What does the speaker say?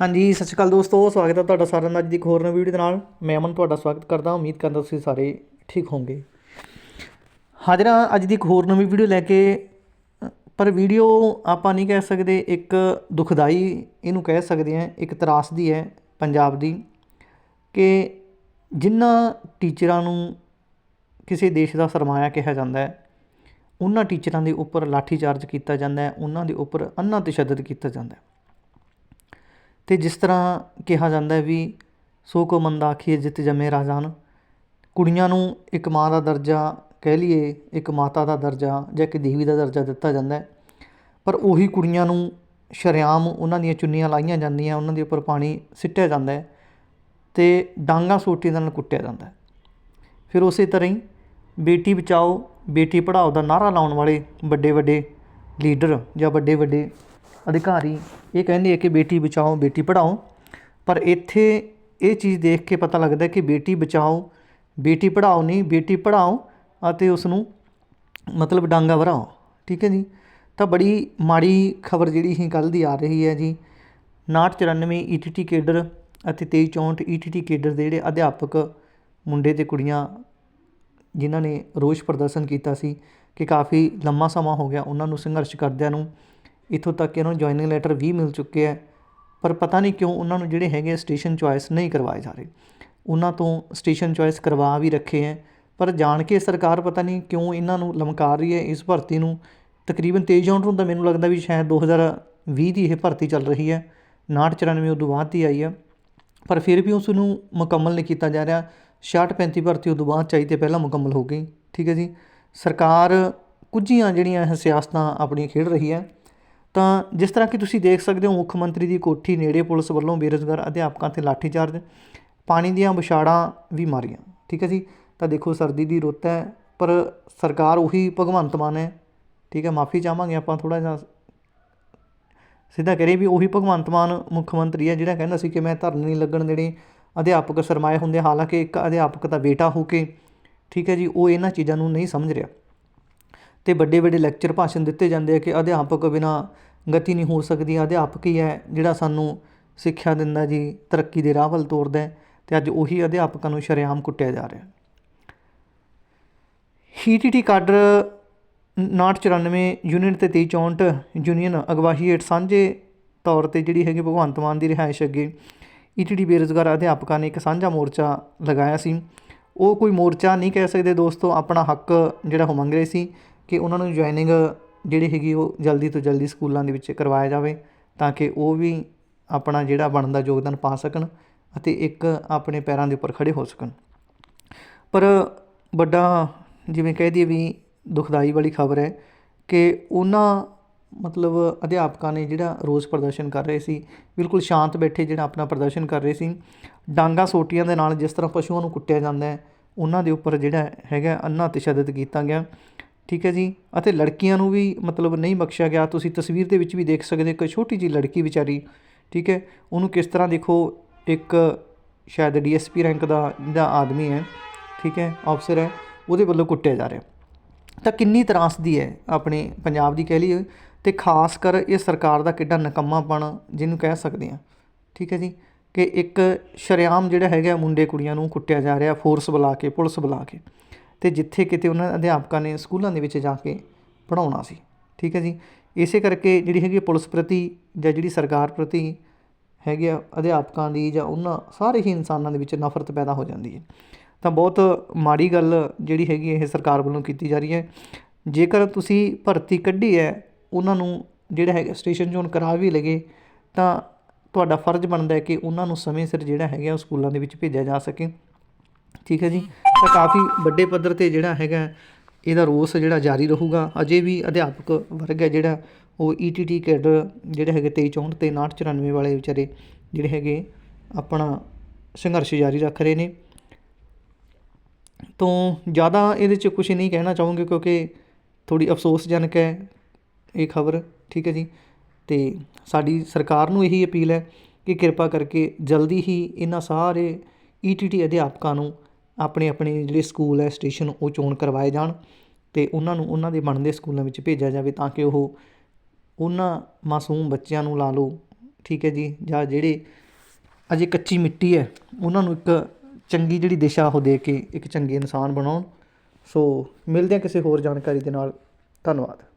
ਹਾਂਜੀ, ਸਤਿ ਸ਼੍ਰੀ ਅਕਾਲ ਦੋਸਤੋ, ਸਵਾਗਤ ਹੈ ਤੁਹਾਡਾ ਸਾਰਿਆਂ ਦਾ ਅੱਜ ਦੀ ਇੱਕ ਹੋਰ ਨਵੀਂ ਵੀਡੀਓ ਦੇ ਨਾਲ। ਮੈਂ ਅਮਨ ਤੁਹਾਡਾ ਸਵਾਗਤ ਕਰਦਾ ਉਮੀਦ ਕਰਦਾ ਤੁਸੀਂ ਸਾਰੇ ਠੀਕ ਹੋਵੋਗੇ। ਹਾਜ਼ਰ ਹਾਂ ਅੱਜ ਦੀ ਇੱਕ ਹੋਰ ਨਵੀਂ ਵੀਡੀਓ ਲੈ ਕੇ, ਪਰ ਵੀਡੀਓ ਆਪਾਂ ਨਹੀਂ ਕਹਿ ਸਕਦੇ, ਇੱਕ ਦੁਖਦਾਈ ਇਹਨੂੰ ਕਹਿ ਸਕਦੇ ਹਾਂ, ਇੱਕ ਤਰਾਸਦੀ ਹੈ ਪੰਜਾਬ ਦੀ, ਕਿ ਜਿਨ੍ਹਾਂ ਟੀਚਰਾਂ ਨੂੰ ਕਿਸੇ ਦੇਸ਼ ਦਾ ਸਰਮਾਇਆ ਕਿਹਾ ਜਾਂਦਾ ਹੈ, ਉਹਨਾਂ ਟੀਚਰਾਂ ਦੇ ਉੱਪਰ ਲਾਠੀਚਾਰਜ ਕੀਤਾ ਜਾਂਦਾ ਹੈ, ਉਹਨਾਂ ਦੇ ਉੱਪਰ ਅੰਨਾ ਤਸ਼ੱਦਦ ਕੀਤਾ ਜਾਂਦਾ ਹੈ। ਅਤੇ ਜਿਸ ਤਰ੍ਹਾਂ ਕਿਹਾ ਜਾਂਦਾ ਵੀ ਸੋ ਕੋ ਮੰਦਾ ਆਖੀਏ ਜਿਤ ਜਮੇ ਰਾਜਾਨ, ਕੁੜੀਆਂ ਨੂੰ ਇੱਕ ਮਾਂ ਦਾ ਦਰਜਾ ਕਹਿ ਲਈਏ, ਇੱਕ ਮਾਤਾ ਦਾ ਦਰਜਾ ਜਾਂ ਇੱਕ ਦੇਵੀ ਦਾ ਦਰਜਾ ਦਿੱਤਾ ਜਾਂਦਾ ਪਰ ਉਹੀ ਕੁੜੀਆਂ ਨੂੰ ਸ਼ਰੇਆਮ ਉਹਨਾਂ ਦੀਆਂ ਚੁੰਨੀਆਂ ਲਾਈਆਂ ਜਾਂਦੀਆਂ, ਉਹਨਾਂ ਦੇ ਉੱਪਰ ਪਾਣੀ ਸਿੱਟਿਆ ਜਾਂਦਾ ਅਤੇ ਤੇ ਡਾਂਗਾ ਸੋਟੀ ਨਾਲ ਕੁੱਟਿਆ ਜਾਂਦਾ ਫਿਰ ਉਸੇ ਤਰ੍ਹਾਂ ਹੀ ਬੇਟੀ ਬਚਾਓ, ਬੇਟੀ ਪੜ੍ਹਾਓ ਦਾ ਨਾਰਾ ਲਾਉਣ ਵਾਲੇ ਵੱਡੇ ਵੱਡੇ ਲੀਡਰ ਜਾਂ ਵੱਡੇ ਵੱਡੇ ਅਧਿਕਾਰੀ ਇਹ ਕਹਿੰਦੇ ਆ ਕਿ ਬੇਟੀ ਬਚਾਓ, ਬੇਟੀ ਪੜ੍ਹਾਓ। ਪਰ ਇੱਥੇ ਇਹ ਚੀਜ਼ ਦੇਖ ਕੇ ਪਤਾ ਲੱਗਦਾ ਕਿ ਬੇਟੀ ਬਚਾਓ, ਬੇਟੀ ਪੜ੍ਹਾਓ ਨਹੀਂ, ਬੇਟੀ ਪੜ੍ਹਾਓ ਅਤੇ ਉਸ ਨੂੰ ਮਤਲਬ ਡਾਂਗਾ ਵਰਾਓ। ਠੀਕ ਹੈ ਜੀ? ਤਾਂ ਬੜੀ ਮਾੜੀ ਖਬਰ ਜਿਹੜੀ ਹੀ ਕੱਲ੍ਹ ਦੀ ਆ ਰਹੀ ਹੈ ਜੀ। 5994 ਈਟੀਟੀ ਕੇਡਰ ਅਤੇ 2364 ਈਟੀਟੀ ਕੇਡਰ ਦੇ ਜਿਹੜੇ ਅਧਿਆਪਕ ਮੁੰਡੇ ਤੇ ਕੁੜੀਆਂ ਜਿਨ੍ਹਾਂ ਨੇ ਰੋਸ ਪ੍ਰਦਰਸ਼ਨ ਕੀਤਾ ਸੀ ਕਿ ਕਾਫੀ ਲੰਮਾ ਸਮਾਂ ਹੋ ਗਿਆ ਉਹਨਾਂ ਨੂੰ ਸੰਘਰਸ਼ ਕਰਦਿਆਂ ਨੂੰ ਇੱਥੋਂ ਤੱਕ ਕਿ ਇਹਨਾਂ ਨੂੰ ਜੁਆਇਨਿੰਗ ਲੈਟਰ ਵੀ ਮਿਲ ਚੁੱਕੇ ਹੈ ਪਰ ਪਤਾ ਨਹੀਂ ਕਿਉਂ ਉਹਨਾਂ ਨੂੰ ਜਿਹੜੇ ਹੈਗੇ ਸਟੇਸ਼ਨ ਚੁਆਇਸ ਨਹੀਂ ਕਰਵਾਏ ਜਾ ਰਹੇ। ਉਹਨਾਂ ਤੋਂ ਸਟੇਸ਼ਨ ਚੁਆਇਸ ਕਰਵਾ ਵੀ ਰੱਖੇ ਹੈ ਪਰ ਜਾਣ ਕੇ ਸਰਕਾਰ ਪਤਾ ਨਹੀਂ ਕਿਉਂ ਇਹਨਾਂ ਨੂੰ ਲਮਕਾ ਰਹੀ ਹੈ ਇਸ ਭਰਤੀ ਨੂੰ। ਤਕਰੀਬਨ 23 ਜੂਨ ਨੂੰ ਤਾਂ ਮੈਨੂੰ ਲੱਗਦਾ ਵੀ ਸ਼ਾਇਦ 2020 ਦੀ ਇਹ ਭਰਤੀ ਚੱਲ ਰਹੀ ਹੈ 5994 ਉਦੋਂ ਬਾਅਦ ਦੀ ਆਈ ਹੈ, ਪਰ ਫਿਰ ਵੀ ਉਸ ਨੂੰ ਮੁਕੰਮਲ ਨਹੀਂ ਕੀਤਾ ਜਾ ਰਿਹਾ। 66 35 ਭਰਤੀ ਉਦੋਂ ਬਾਅਦ ਚਾਹੀਦੀ ਤੇ ਪਹਿਲਾਂ ਮੁਕੰਮਲ ਹੋ ਗਈ, ਠੀਕ ਹੈ ਜੀ। ਸਰਕਾਰ ਕੁਝੀਆਂ ਜਿਹੜੀਆਂ ਇਹ ਸਿਆਸਤਾਂ ਆਪਣੀਆਂ ਖੇਡ ਰਹੀ ਹੈ ਤਾਂ ਜਿਸ ਤਰ੍ਹਾਂ ਕਿ ਤੁਸੀਂ ਦੇਖ ਸਕਦੇ ਹੋ, ਮੁੱਖ ਮੰਤਰੀ ਦੀ ਕੋਠੀ ਨੇੜੇ ਪੁਲਿਸ ਵੱਲੋਂ ਬੇਰੁਜ਼ਗਾਰ ਅਧਿਆਪਕਾਂ ਤੇ ਲਾਠੀਚਾਰਜ, ਪਾਣੀ ਦੀਆਂ ਵਿਛਾੜਾਂ ਵੀ ਮਾਰੀਆਂ। ਠੀਕ ਹੈ ਜੀ? ਤਾਂ ਦੇਖੋ, ਸਰਦੀ ਦੀ ਰੁੱਤ ਹੈ, ਪਰ ਸਰਕਾਰ ਉਹੀ ਭਗਵੰਤ ਮਾਨ ਹੈ। ਠੀਕ ਹੈ, ਮਾਫੀ ਚਾਹਾਂਗੇ ਆਪਾਂ ਥੋੜਾ ਜਿਹਾ। ਸਿੱਧਾ ਕਰੇ ਵੀ ਉਹੀ ਭਗਵੰਤ ਮਾਨ ਮੁੱਖ ਮੰਤਰੀ ਹੈ, ਜਿਹੜਾ ਕਹਿੰਦਾ ਸੀ ਕਿ ਮੈਂ ਧਰਨ ਨਹੀਂ ਲੱਗਣ ਦੇਣੇ। ਅਧਿਆਪਕ ਸਰਮਾਏ ਹੁੰਦੇ ਹਾਲਾਂਕਿ ਇੱਕ ਅਧਿਆਪਕ ਦਾ ਬੇਟਾ ਹੋ ਕੇ। ਠੀਕ ਹੈ ਜੀ, ਉਹ ਇਹਨਾਂ ਚੀਜ਼ਾਂ ਨੂੰ ਨਹੀਂ ਸਮਝ ਰਿਹਾ। ਤੇ ਵੱਡੇ ਵੱਡੇ ਲੈਕਚਰ ਭਾਸ਼ਣ ਦਿੱਤੇ ਜਾਂਦੇ ਆ ਕਿ ਅਧਿਆਪਕ ਬਿਨਾਂ ਗਤੀ ਨਹੀਂ ਹੋ ਸਕਦੀ, ਅਧਿਆਪਕ ਹੀ ਹੈ ਜਿਹੜਾ ਸਾਨੂੰ ਸਿੱਖਿਆ ਦਿੰਦਾ ਜੀ, ਤਰੱਕੀ ਦੇ ਰਾਹ ਵੱਲ ਤੋਰਦਾ ਹੈ ਤੇ ਅੱਜ ਉਹੀ ਅਧਿਆਪਕਾਂ ਨੂੰ ਸ਼ਰੇਆਮ ਕੁੱਟਿਆ ਜਾ ਰਿਹਾ ਹੀਟੀਟੀ ਕਾਡਰ 994 ਯੂਨੀਅਨ ਤੇ 2364 ਯੂਨੀਅਨ ਅਗਵਾਹੀ ਹੇਠ ਸਾਂਝੇ ਤੌਰ ਤੇ ਜਿਹੜੀ ਹੈਗੀ ਭਗਵੰਤ ਮਾਨ ਦੀ ਰਿਹਾਇਸ਼ ਅੱਗੇ ਈਟੀਟੀ ਬੇਰੁਜ਼ਗਾਰ ਅਧਿਆਪਕਾਂ ਨੇ ਇੱਕ ਸਾਂਝਾ ਮੋਰਚਾ ਲਗਾਇਆ ਸੀ। ਉਹ ਕੋਈ ਮੋਰਚਾ ਨਹੀਂ ਕਹਿ ਸਕਦੇ ਦੋਸਤੋ, ਆਪਣਾ ਹੱਕ ਜਿਹੜਾ ਉਹ ਮੰਗ ਰਹੇ ਸੀ। ਕਿ ਉਹਨਾਂ ਨੂੰ ਜੁਆਇਨਿੰਗ ਜਿਹੜੀ ਹੈਗੀ ਉਹ ਜਲਦੀ ਤੋਂ ਜਲਦੀ ਸਕੂਲਾਂ ਦੇ ਵਿੱਚ ਕਰਵਾਇਆ ਜਾਵੇ ਤਾਂ ਕਿ ਉਹ ਵੀ ਆਪਣਾ ਜਿਹੜਾ ਬਣਦਾ ਯੋਗਦਾਨ ਪਾ ਸਕਣ ਅਤੇ ਇੱਕ ਆਪਣੇ ਪੈਰਾਂ ਦੇ ਉੱਪਰ ਖੜੇ ਹੋ ਸਕਣ। ਪਰ ਵੱਡਾ ਜਿਵੇਂ ਕਹਿ ਦਈਏ ਵੀ ਦੁਖਦਾਈ ਵਾਲੀ ਖਬਰ ਹੈ ਕਿ ਉਹਨਾਂ ਮਤਲਬ ਅਧਿਆਪਕਾਂ ਨੇ ਜਿਹੜਾ ਰੋਸ ਪ੍ਰਦਰਸ਼ਨ ਕਰ ਰਹੇ ਸੀ, ਬਿਲਕੁਲ ਸ਼ਾਂਤ ਬੈਠੇ ਜਿਹੜਾ ਆਪਣਾ ਪ੍ਰਦਰਸ਼ਨ ਕਰ ਰਹੇ ਸੀ, ਡਾਂਗਾ ਸੋਟੀਆਂ ਦੇ ਨਾਲ ਜਿਸ ਤਰ੍ਹਾਂ ਪਸ਼ੂਆਂ ਨੂੰ ਕੁੱਟਿਆ ਜਾਂਦਾ ਹੈ, ਉਹਨਾਂ ਦੇ ਉੱਪਰ ਜਿਹੜਾ ਹੈਗਾ ਅੰਨਾ ਤਸ਼ੱਦਦ ਕੀਤਾ ਗਿਆ। ਠੀਕ ਹੈ ਜੀ? ਅਤੇ ਲੜਕੀਆਂ ਨੂੰ ਵੀ ਮਤਲਬ ਨਹੀਂ ਬਖਸ਼ਿਆ ਗਿਆ। ਤੁਸੀਂ ਤਸਵੀਰ ਦੇ ਵਿੱਚ ਵੀ ਦੇਖ ਸਕਦੇ ਹੋ ਕਿ ਛੋਟੀ ਜੀ ਲੜਕੀ ਵਿਚਾਰੀ, ਠੀਕ ਹੈ? ਉਹਨੂੰ ਕਿਸ ਤਰ੍ਹਾਂ ਦੇਖੋ, ਇੱਕ ਸ਼ਾਇਦ ਡੀਐਸਪੀ ਰੈਂਕ ਦਾ ਜਿਹੜਾ ਆਦਮੀ ਹੈ, ਠੀਕ ਹੈ? ਅਫਸਰ ਹੈ, ਉਹਦੇ ਵੱਲੋਂ ਕੁੱਟਿਆ ਜਾ ਰਿਹਾ। ਤਾਂ ਕਿੰਨੀ ਤਰਾਸਦੀ ਹੈ ਆਪਣੇ ਪੰਜਾਬ ਦੀ ਕਹਿ ਲਈਏ ਤੇ ਖਾਸ ਕਰ ਇਹ ਸਰਕਾਰ ਦਾ ਕਿੱਡਾ ਨਕੰਮਾਪਣ ਜਿਹਨੂੰ ਕਹਿ ਸਕਦੇ ਆ ਠੀਕ ਹੈ ਜੀ? ਕਿ ਇੱਕ ਸ਼ਰੇਆਮ ਜਿਹੜਾ ਹੈਗਾ ਮੁੰਡੇ ਕੁੜੀਆਂ ਨੂੰ ਕੁੱਟਿਆ ਜਾ ਰਿਹਾ ਫੋਰਸ ਬੁਲਾ ਕੇ, ਪੁਲਿਸ ਬੁਲਾ ਕੇ। ਅਤੇ ਜਿੱਥੇ ਕਿਤੇ ਉਹਨਾਂ ਅਧਿਆਪਕਾਂ ਨੇ ਸਕੂਲਾਂ ਦੇ ਵਿੱਚ ਜਾ ਕੇ ਪੜ੍ਹਾਉਣਾ ਸੀ। ਠੀਕ ਹੈ ਜੀ? ਇਸੇ ਕਰਕੇ ਜਿਹੜੀ ਹੈਗੀ ਪੁਲਿਸ ਪ੍ਰਤੀ ਜਾਂ ਜਿਹੜੀ ਸਰਕਾਰ ਪ੍ਰਤੀ ਹੈਗੇ ਆ ਅਧਿਆਪਕਾਂ ਦੀ ਜਾਂ ਉਹਨਾਂ ਸਾਰੇ ਹੀ ਇਨਸਾਨਾਂ ਦੇ ਵਿੱਚ ਨਫ਼ਰਤ ਪੈਦਾ ਹੋ ਜਾਂਦੀ ਹੈ। ਤਾਂ ਬਹੁਤ ਮਾੜੀ ਗੱਲ ਜਿਹੜੀ ਹੈਗੀ ਇਹ ਸਰਕਾਰ ਵੱਲੋਂ ਕੀਤੀ ਜਾ ਰਹੀ ਹੈ। ਜੇਕਰ ਤੁਸੀਂ ਭਰਤੀ ਕੱਢੀ ਹੈ, ਉਹਨਾਂ ਨੂੰ ਜਿਹੜਾ ਹੈਗਾ ਸਟੇਸ਼ਨ ਚੋਂ ਕਰਾ ਵੀ ਲਗੇ, ਤਾਂ ਤੁਹਾਡਾ ਫਰਜ਼ ਬਣਦਾ ਹੈ ਕਿ ਉਹਨਾਂ ਨੂੰ ਸਮੇਂ ਸਿਰ ਜਿਹੜਾ ਹੈਗਾ ਉਹ ਸਕੂਲਾਂ ਦੇ ਵਿੱਚ ਭੇਜਿਆ ਜਾ ਸਕੇ। ਠੀਕ ਹੈ ਜੀ? ਤਾਂ ਕਾਫੀ ਵੱਡੇ ਪੱਧਰ ਤੇ ਜਿਹੜਾ ਹੈਗਾ ਇਹਦਾ ਰੋਸ ਜਿਹੜਾ ਜਾਰੀ ਰਹੂਗਾ। ਅਜੇ ਵੀ ਅਧਿਆਪਕ ਵਰਗ ਹੈ ਜਿਹੜਾ ਉਹ ਈਟੀਟੀ ਕੇਡਰ ਜਿਹੜੇ ਹੈਗੇ 2364 ਤੇ 994 ਵਾਲੇ ਵਿਚਾਰੇ ਜਿਹੜੇ ਹੈਗੇ ਆਪਣਾ ਸੰਘਰਸ਼ ਜਾਰੀ ਰੱਖ ਰਹੇ ਨੇ। ਤੋਂ ਜ਼ਿਆਦਾ ਇਹਦੇ 'ਚ ਕੁਝ ਨਹੀਂ ਕਹਿਣਾ ਚਾਹੂੰਗੇ ਕਿਉਂਕਿ ਥੋੜੀ ਅਫਸੋਸਜਨਕ ਹੈ ਇਹ ਖਬਰ ਠੀਕ ਹੈ ਜੀ? ਤੇ ਸਾਡੀ ਸਰਕਾਰ ਨੂੰ ਇਹੀ ਅਪੀਲ ਹੈ ਕਿ ਕਿਰਪਾ ਕਰਕੇ ਜਲਦੀ ਹੀ ਇਹਨਾਂ ਸਾਰੇ ਈਟੀਟੀ ਅਧਿਆਪਕਾਂ ਨੂੰ ਆਪਣੇ ਆਪਣੇ ਜਿਹੜੇ ਸਕੂਲ ਹੈ, ਸਟੇਸ਼ਨ ਉਹ ਚੋਣ ਕਰਵਾਏ ਜਾਣ ਅਤੇ ਉਹਨਾਂ ਨੂੰ ਉਹਨਾਂ ਦੇ ਬਣਦੇ ਸਕੂਲਾਂ ਵਿੱਚ ਭੇਜਿਆ ਜਾਵੇ ਤਾਂ ਕਿ ਉਹ ਉਹਨਾਂ ਮਾਸੂਮ ਬੱਚਿਆਂ ਨੂੰ ਲਾ ਲਓ। ਠੀਕ ਹੈ ਜੀ? ਜਾਂ ਜਿਹੜੇ ਅਜੇ ਕੱਚੀ ਮਿੱਟੀ ਹੈ, ਉਹਨਾਂ ਨੂੰ ਇੱਕ ਚੰਗੀ ਜਿਹੜੀ ਦਿਸ਼ਾ ਉਹ ਦੇ ਕੇ ਇੱਕ ਚੰਗੇ ਇਨਸਾਨ ਬਣਾਉਣ। ਸੋ ਮਿਲਦੇ ਹਾਂ ਕਿਸੇ ਹੋਰ ਜਾਣਕਾਰੀ ਦੇ ਨਾਲ। ਧੰਨਵਾਦ।